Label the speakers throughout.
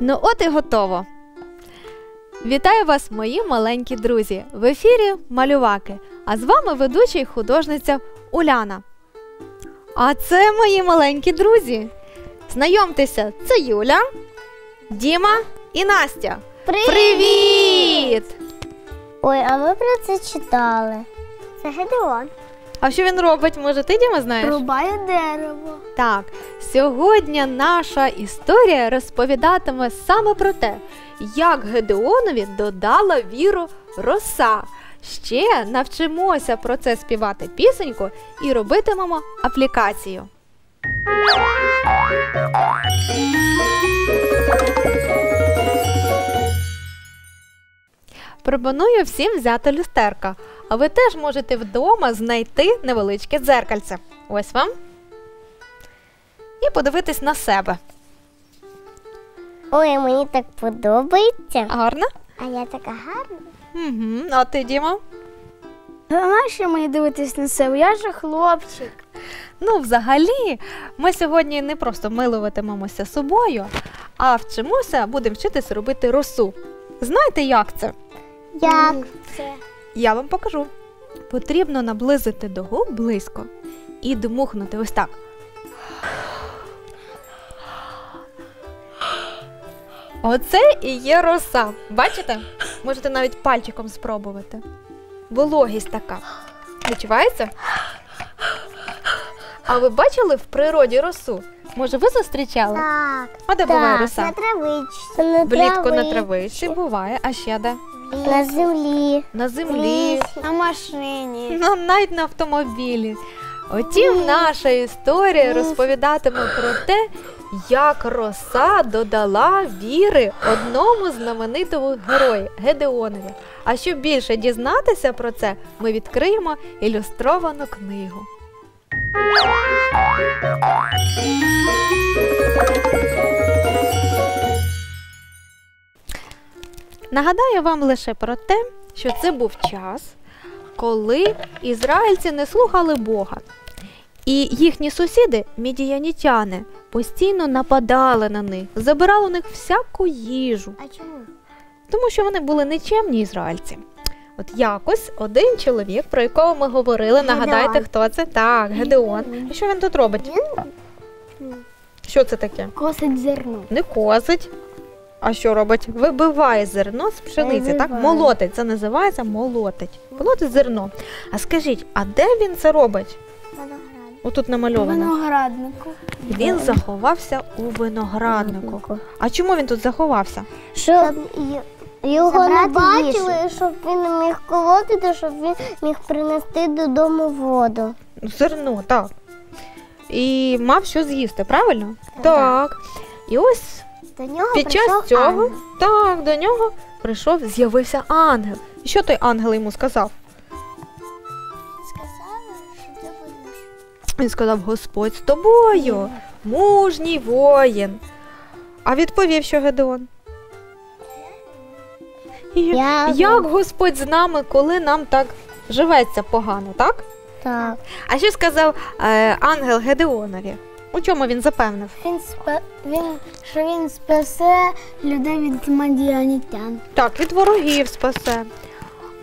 Speaker 1: Ну от і готово. Вітаю вас, мої маленькі друзі! В ефірі Малюваки, а з вами ведуча і художниця Уляна. А це мої маленькі друзі. Знайомтеся, це Юля, Діма і Настя. Привіт!
Speaker 2: Ой, а ми про це читали. Це Гедеон.
Speaker 1: А що він робить? Може, ти Діма знаєш?
Speaker 2: Рубає дерево.
Speaker 1: Так, сьогодні наша історія розповідатиме саме про те, як Гедеонові додала віру роса. Ще навчимося про це співати пісеньку і робитимемо аплікацію. Пропоную всім взяти люстерка, а ви теж можете вдома знайти невеличке дзеркальце. Ось вам. І подивитись на себе.
Speaker 2: Ой, мені так подобається.
Speaker 1: Гарно?
Speaker 2: А я така гарна.
Speaker 1: Угу. А ти, Діма?
Speaker 2: Нащо мені дивитись на себе? Я ж хлопчик.
Speaker 1: Ну, взагалі, ми сьогодні не просто милуватимемося собою, а вчимося, будемо вчитись робити росу. Знаєте, як це?
Speaker 2: Як це?
Speaker 1: Я вам покажу. Потрібно наблизити до губ близько і дмухнути ось так. Оце і є роса. Бачите? Можете навіть пальчиком спробувати. Вологість така. Відчувається? А ви бачили в природі росу? Може, ви зустрічали?
Speaker 2: Так.
Speaker 1: А де буває роса?
Speaker 2: На травичці.
Speaker 1: Влітку на
Speaker 2: травичці
Speaker 1: буває, а ще де?
Speaker 2: На землі.
Speaker 1: На землі,
Speaker 2: На машині.
Speaker 1: ну, навіть на автомобілі. Утім, наша історія розповідатиме про те, як роса додала віри одному знаменитому герою Гедеонові. А щоб більше дізнатися про це, ми відкриємо ілюстровану книгу. Нагадаю вам лише про те, що це був час, коли ізраїльці не слухали Бога. І їхні сусіди, мідіянітяни, постійно нападали на них, забирали у них всяку їжу,
Speaker 2: А чому?
Speaker 1: тому що вони були нечемні ізраїльці. От якось один чоловік, про якого ми говорили, нагадайте, хто це? Так, Гедеон. І що він тут робить? Що це таке?
Speaker 2: Косить зерно.
Speaker 1: Не косить. А що робить? Вибиває зерно з пшениці, так? Молотить. Це називається молотить. Молотить зерно. А скажіть, а де він це робить? Отут намальовано.
Speaker 2: Винограднику.
Speaker 1: Він заховався у винограднику. А чому він тут заховався?
Speaker 2: Щоб його не бачили,
Speaker 3: щоб він не міг колотити, щоб він міг принести додому воду.
Speaker 1: Ну, Зерно, так. І мав що з'їсти, правильно? Так. І ось
Speaker 3: До нього
Speaker 1: під
Speaker 3: прийшов
Speaker 1: час цього,
Speaker 3: ангел.
Speaker 1: так, до нього прийшов, з'явився ангел. І що той ангел йому сказав?
Speaker 3: Сказали, що ти будеш.
Speaker 1: Він сказав: Господь з тобою, мужній воїн. А відповів, що Гедеон. І
Speaker 3: Я-
Speaker 1: Як Господь з нами, коли нам так живеться погано, так?
Speaker 3: Так.
Speaker 1: А що сказав е, ангел Гедеонові? У чому він запевнив?
Speaker 2: Він, спа... він, що він спасе людей від мадіанітян.
Speaker 1: Так, від ворогів спасе.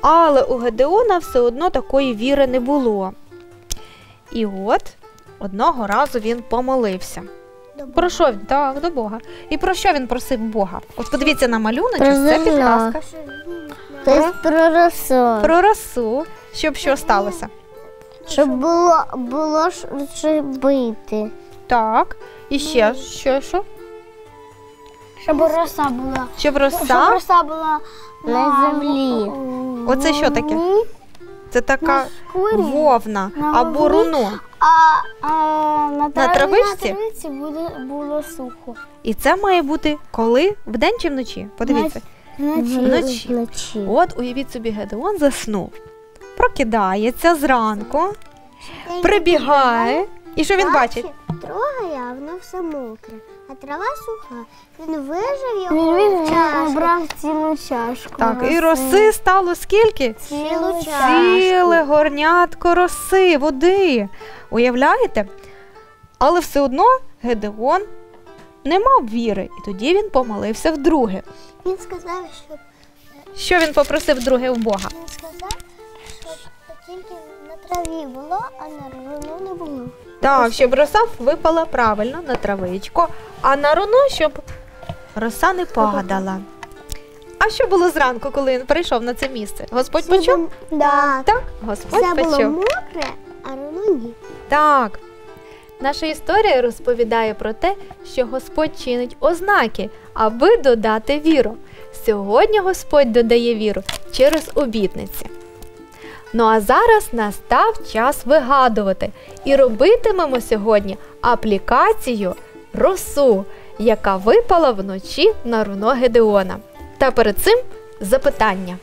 Speaker 1: Але у Гедеона все одно такої віри не було. І от одного разу він помолився. Про що він? Так, до Бога. І про що він просив Бога? От подивіться на малюночок,
Speaker 3: Про
Speaker 1: це
Speaker 3: зерно.
Speaker 1: підказка.
Speaker 3: Тобто про росу.
Speaker 1: Про росу, щоб що сталося?
Speaker 3: Щоб було, було що бити.
Speaker 1: Так. І ще що, що?
Speaker 2: Щоб роса була.
Speaker 1: Щоб
Speaker 2: Щоб
Speaker 1: роса.
Speaker 2: роса була
Speaker 3: На землі.
Speaker 1: Оце що таке? Це така
Speaker 2: шкурі.
Speaker 1: вовна
Speaker 2: На
Speaker 1: або руно.
Speaker 2: А, а на, траві,
Speaker 1: травичці?
Speaker 2: на травиці буде, було сухо.
Speaker 1: І це має бути коли? Вдень чи вночі? Подивіться.
Speaker 2: Вночі.
Speaker 1: Вночі.
Speaker 3: Вночі.
Speaker 1: От уявіть собі, Гедеон заснув. Прокидається зранку, прибігає. І що він бачить?
Speaker 3: Трогає, а воно все мокре. А трава суха. Він вижив його
Speaker 2: він
Speaker 3: в чаші.
Speaker 2: обрав цілу чашку.
Speaker 1: Так, і роси стало скільки?
Speaker 3: Цілу чашку.
Speaker 1: Ціле горнятко роси, води. Уявляєте? Але все одно Гедеон не мав віри, і тоді він помолився вдруге.
Speaker 3: Він сказав, що
Speaker 1: Що він попросив вдруге в Бога?
Speaker 3: він сказав, що тільки на траві було, а на руну не було.
Speaker 1: Так, щоб роса випала правильно на травичку, а на руно, щоб роса не падала. А що було зранку, коли він прийшов на це місце? Господь почув?
Speaker 3: Да.
Speaker 1: Так, Господь
Speaker 3: Все було мокре, а руну ні.
Speaker 1: Так. Наша історія розповідає про те, що Господь чинить ознаки, аби додати віру. Сьогодні Господь додає віру через обітниці. Ну а зараз настав час вигадувати і робитимемо сьогодні аплікацію росу, яка випала вночі на руно Гедеона. Та перед цим запитання.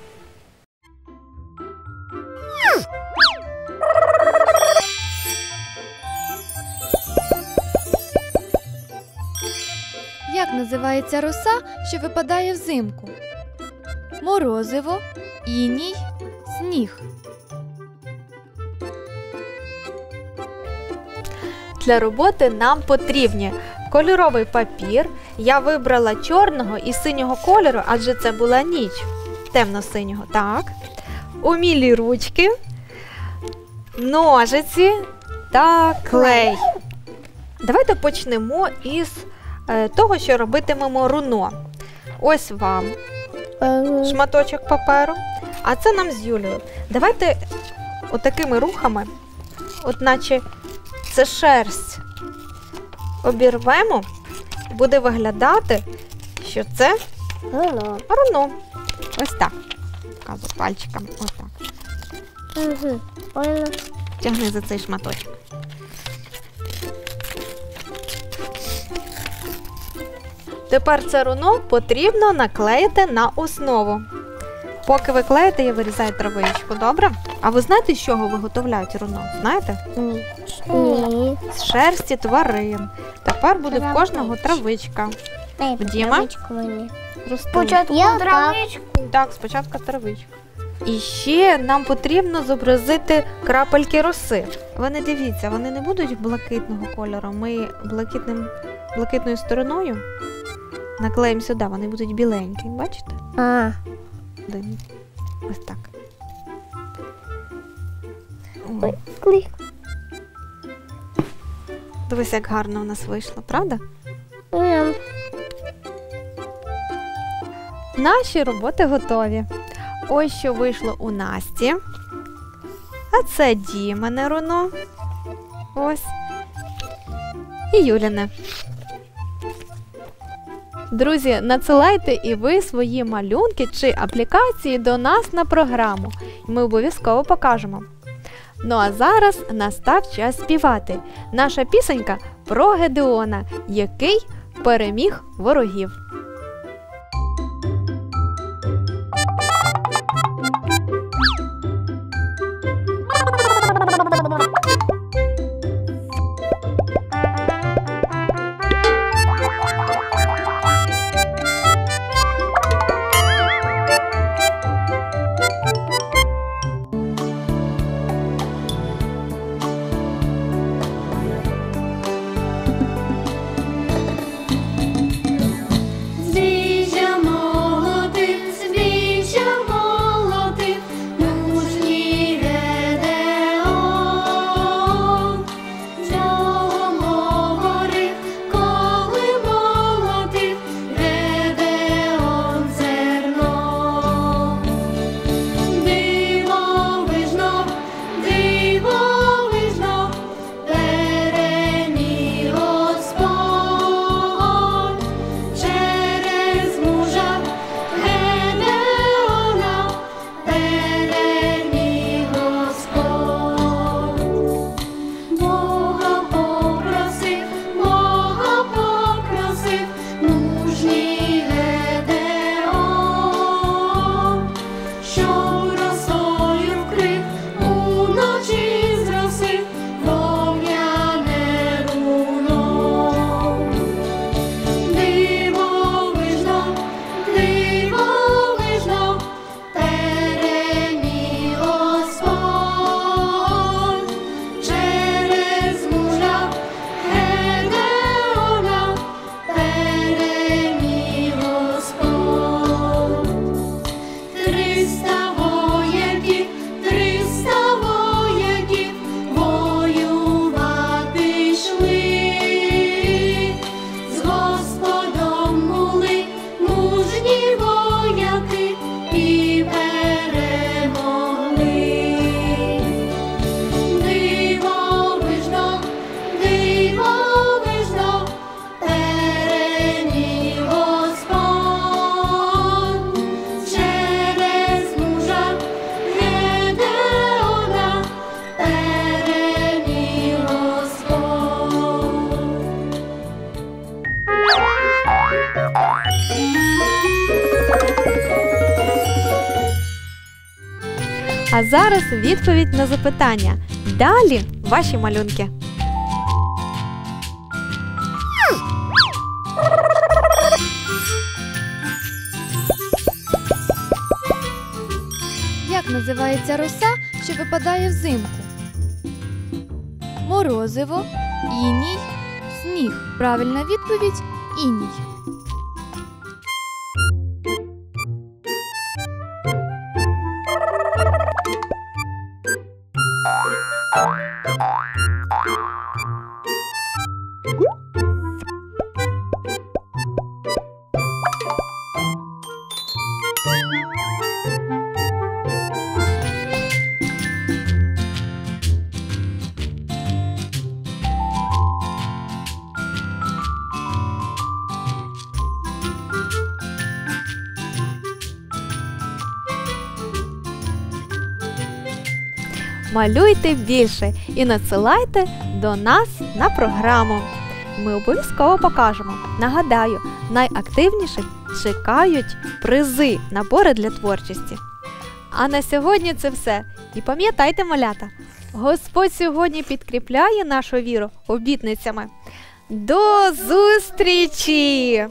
Speaker 4: Як називається роса, що випадає взимку? Морозиво, іній, сніг.
Speaker 1: Для роботи нам потрібні кольоровий папір. Я вибрала чорного і синього кольору, адже це була ніч темно-синього. Так. Умілі ручки, ножиці та клей. Давайте почнемо із е, того, що робитимемо руно. Ось вам шматочок паперу, а це нам з Юлією. Давайте отакими рухами, от наче це шерсть. Обірвемо, буде виглядати, що це
Speaker 3: Руно.
Speaker 1: руно. Ось так. Показую пальчиками. Ось так.
Speaker 3: Угу. Поняла.
Speaker 1: Тягни за цей шматочок. Тепер це руно потрібно наклеїти на основу. Поки ви клеїте, я вирізаю травичку, добре? А ви знаєте, з чого виготовляють руно? Знаєте?
Speaker 3: Ні. Ні.
Speaker 1: З шерсті тварин. Тепер буде в кожного травичка. Діма?
Speaker 3: травичку.
Speaker 2: Спочатку
Speaker 3: Я
Speaker 2: травичку.
Speaker 1: Так, спочатку травичка. І ще нам потрібно зобразити крапельки роси. Вони дивіться, вони не будуть блакитного кольору. Ми блакитним, блакитною стороною наклеїмо сюди, вони будуть біленькі. Бачите?
Speaker 3: А,
Speaker 1: Один. Ось так.
Speaker 3: Ой.
Speaker 1: Дивись, як гарно у нас вийшло, правда?
Speaker 3: Ем,
Speaker 1: Наші роботи готові. Ось що вийшло у Насті. А це Дімене руно. Ось. І Юліне. Друзі, надсилайте і ви свої малюнки чи аплікації до нас на програму. Ми обов'язково покажемо. Ну а зараз настав час співати. Наша пісенька про Гедеона, який переміг ворогів. Зараз відповідь на запитання. Далі ваші малюнки.
Speaker 4: Як називається роса, що випадає взимку? Морозиво, іній, сніг. Правильна відповідь іній.
Speaker 1: you Малюйте більше і надсилайте до нас на програму. Ми обов'язково покажемо. Нагадаю, найактивніших чекають призи, набори для творчості. А на сьогодні це все. І пам'ятайте, малята, Господь сьогодні підкріпляє нашу віру обітницями. До зустрічі!